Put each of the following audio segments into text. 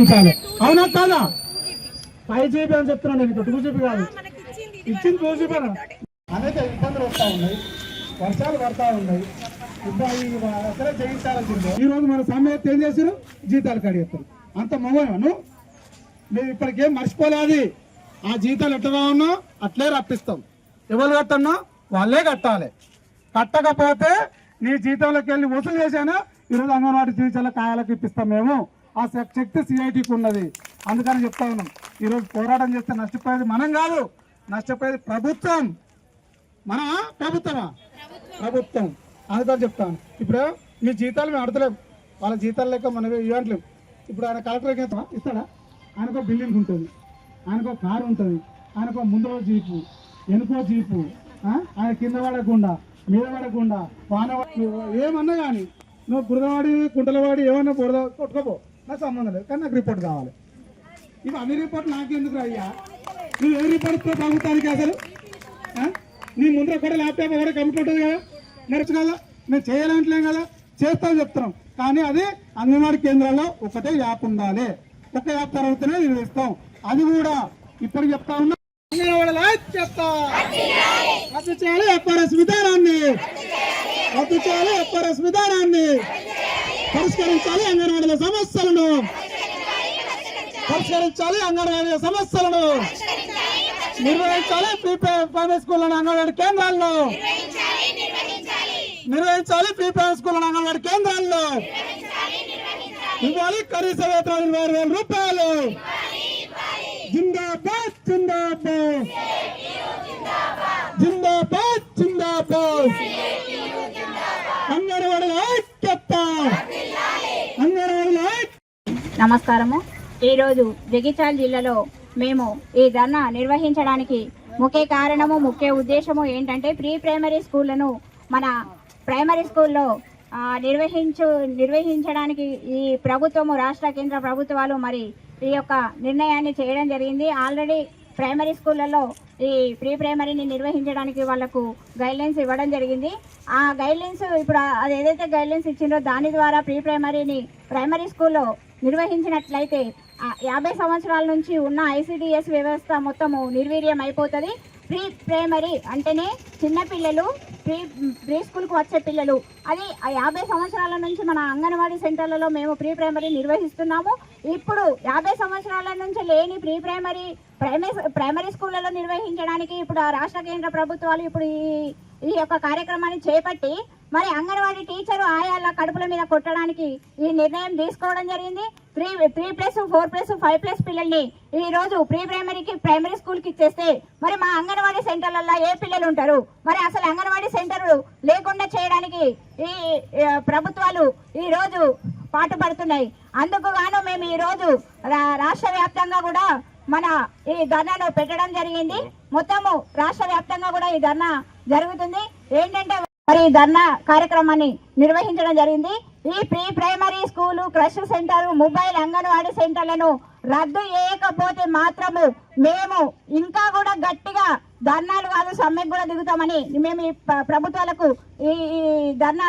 జీతాలు అవునా కాదా? ఫైవ్ జీబీ అని చెప్తున్నాను నేను టూ జీబీ కాదు. ఇచ్చింది టూ జీబీ అనేక ఇబ్బందులు వస్తూ ఉన్నాయి. వర్షాలు పడతా ఉన్నాయి. ఇబ్బంది చేయించాల్సిందే. ఈ రోజు మన సమయం ఏం చేశారు? జీతాలు కడిగేస్తారు. అంత మగను మేము ఇప్పటికేం మర్చిపోలేదు ఆ జీతాలు ఎట్లా ఉన్నా అట్లే రప్పిస్తాం. ఎవరు కట్టన్నా? వాళ్ళే కట్టాలి. కట్టకపోతే నీ జీతంలోకి వెళ్ళి వసూలు చేశాను? ఈరోజు అంగన్వాడీ జీవితాల కాయాలకు ఇప్పిస్తాం మేము. ఆ శక్తి సిఐటికి ఉన్నది. అందుకని చెప్తా ఉన్నాం. ఈరోజు పోరాటం చేస్తే నష్టపోయేది మనం కాదు నష్టపోయేది ప్రభుత్వం. మన ప్రభుత్వమా? ప్రభుత్వం. అందుకని చెప్తాను ఇప్పుడు మీ జీతాలు మేము అడతలేము వాళ్ళ జీతాలు లెక్క మనం ఇవ్వట్లేము ఇప్పుడు ఆయన కలెక్టర్కి ఇస్తావా? ఇస్తాడా? ఆయనకో బిల్డింగ్ ఉంటుంది. ఆయనకో కారు ఉంటుంది. ఆయనకో ముందర జీపు వెనుకో జీపు ఆయన కింద పడకుండా మీద పడకుండా వాన ఏమన్నా కానీ నువ్వు బురదవాడి కుంటలవాడి ఏమన్నా బురద కొట్టుకోపో. నాకు సంబంధం లేదు. కానీ నాకు రిపోర్ట్ కావాలి. ఇవి అన్ని రిపోర్ట్ నాకెందుకు అయ్యా? నువ్వు ఏ రిపోర్ట్ ఇస్తావు ప్రభుత్వానికి అసలు? నీ ముందర కూడా ల్యాప్టాప్ కూడా కంప్యూటర్ ఉంటుంది కదా? నడుచు కదా. మేము చేయాలంటలేం కదా? చేస్తాం చెప్తున్నాం. కానీ అది అంగన్వాడీ కేంద్రాల్లో ఒకటే యాప్ ఉండాలి. ఒక యాప్ తర్వాతనే నిర్వహిస్తాం అది కూడా ఇప్పుడు చెప్తా ఉన్నా. అంగన్వాడీలో చెప్తా. రద్దు చేయాలి ఎఫ్ఆర్ఎస్ విధానాన్ని. రద్దు చేయాలి ఎఫ్ఆర్ఎస్ విధానాన్ని. పరిష్కరించాలి అంగన్వాడీల సమస్యలను. పరిష్కరించాలి అంగన్వాడీల సమస్యలను. నిర్వహించాలి ప్రీ ప్రైమరీ స్కూల్ అంగన్వాడీ కేంద్రాల్లో. నిర్వహించాలి ప్రీ స్కూల్ అంగన్వాడీ కేంద్రాల్లో. ఇవ్వాలి కనీస వేతనాలు ఇరవై వేల రూపాయలు. జిందాబాద్ జిందాబాద్ జిందాబాద్ అంగన్వాడీల ఐక్యత అంగన్వాడీల ఐక్యత నమస్కారము. ఈరోజు జగిత్యాల జిల్లాలో మేము ఈ ధర్నా నిర్వహించడానికి ముఖ్య కారణము ముఖ్య ఉద్దేశము ఏంటంటే ప్రీ ప్రైమరీ స్కూళ్ళను మన ప్రైమరీ స్కూల్లో నిర్వహించు నిర్వహించడానికి ఈ ప్రభుత్వము రాష్ట్ర కేంద్ర ప్రభుత్వాలు మరి ఈ యొక్క నిర్ణయాన్ని చేయడం జరిగింది. ఆల్రెడీ ప్రైమరీ స్కూళ్ళలో ఈ ప్రీ ప్రైమరీని నిర్వహించడానికి వాళ్ళకు గైడ్లైన్స్ ఇవ్వడం జరిగింది. ఆ గైడ్లైన్స్ ఇప్పుడు అది ఏదైతే గైడ్లైన్స్ ఇచ్చిందో దాని ద్వారా ప్రీ ప్రైమరీని ప్రైమరీ స్కూల్లో నిర్వహించినట్లయితే యాభై సంవత్సరాల నుంచి ఉన్న ఐసిడిఎస్ వ్యవస్థ మొత్తము నిర్వీర్యం అయిపోతుంది ప్రీ ప్రైమరీ అంటేనే చిన్నపిల్లలు ప్రీ ప్రీ స్కూల్కి వచ్చే పిల్లలు. అది ఆ యాభై సంవత్సరాల నుంచి మన అంగన్వాడీ సెంటర్లలో మేము ప్రీ ప్రైమరీ నిర్వహిస్తున్నాము. ఇప్పుడు యాభై సంవత్సరాల నుంచి లేని ప్రీ ప్రైమరీ ప్రైమరీ ప్రైమరీ స్కూళ్ళలో నిర్వహి నిర్వహించడానికి ఇప్పుడు ఆ రాష్ట్ర కేంద్ర ప్రభుత్వాలు ఇప్పుడు ఈ ఈ యొక్క కార్యక్రమాన్ని చేపట్టి మరి అంగన్వాడీ టీచరు ఆయాల కడుపుల మీద కొట్టడానికి ఈ నిర్ణయం తీసుకోవడం జరిగింది. Three three plus four plus five plus పిల్లల్ని ఈ రోజు ప్రీ ప్రైమరీకి ప్రైమరీ స్కూల్కి ఇచ్చేస్తే మరి మా అంగన్వాడీ సెంటర్లలో ఏ పిల్లలు ఉంటారు? మరి అసలు అంగన్వాడీ సెంటర్లు లేకుండా చేయడానికి ఈ ప్రభుత్వాలు ఈ రోజు పాటుపడుతున్నాయి. అందుకు గాను మేము ఈ రోజు రా- రాష్ట్ర వ్యాప్తంగా కూడా మన ఈ ధర్నాను పెట్టడం జరిగింది. మొత్తము రాష్ట్ర వ్యాప్తంగా కూడా ఈ ధర్నా జరుగుతుంది. ఏంటంటే మరి ఈ ధర్నా కార్యక్రమాన్ని నిర్వహించడం జరిగింది. ఈ pre primary school creche centre mobile anganwadi సెంటర్లను రద్దు చేయకపోతే మాత్రము మేము ఇంకా కూడా గట్టిగా ధర్నాలు కాదు సమ్మెకు కూడా దిగుతామని మేము ఈ ప్రభుత్వాలకు ఈ ధర్నా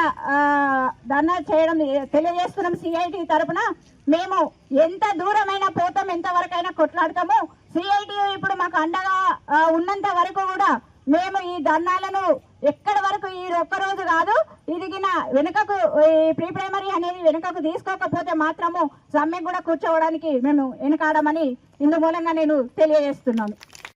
ధర్నా చేయడం తెలియజేస్తున్నాం సిఐటి తరఫున మేము ఎంత దూరమైనా పోతాం ఎంత వరకైనా కొట్లాడతాము. సిఐటి ఇప్పుడు మాకు అండగా ఉన్నంత వరకు కూడా మేము ఈ ధర్నాలను ఎక్కడి వరకు ఈ ఒక్క రోజు కాదు ఇదిగిన వెనుకకు ఈ ప్రీ ప్రైమరీ అనేది వెనుకకు తీసుకోకపోతే మాత్రము సమ్మె కూడా కూర్చోవడానికి మేము వెనుకాడమని ఇందు మూలంగా నేను తెలియజేస్తున్నాను.